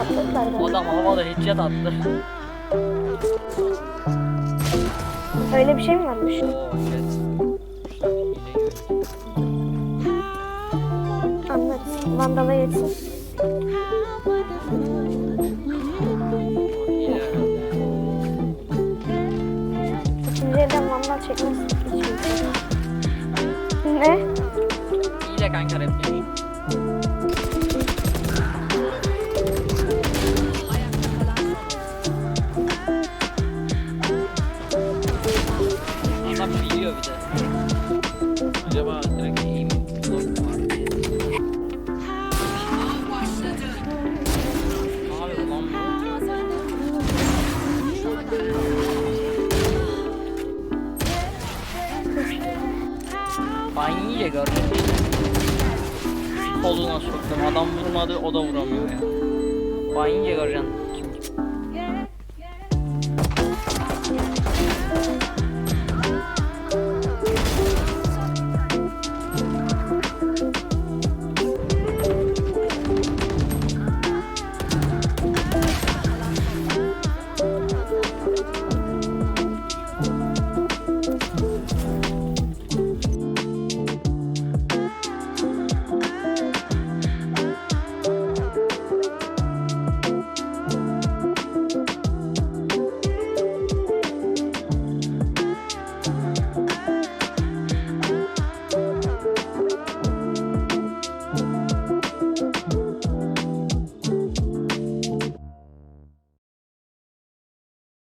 Atladılar galiba. Adam havada headshot attı. Öyle bir şey mi varmış? Oo gibi. Anlarız. Vandala yetsin. İkinci elden vandal çekmez. Ne? Hile kanka rap Adam biliyor bir de. Acaba direkt iyi mi? var diye. Yapıyor lan bu? Ben iyice gördüm. Koluna soktum. Adam vurmadı o da vuramıyor ya. Ben iyice göreceksin.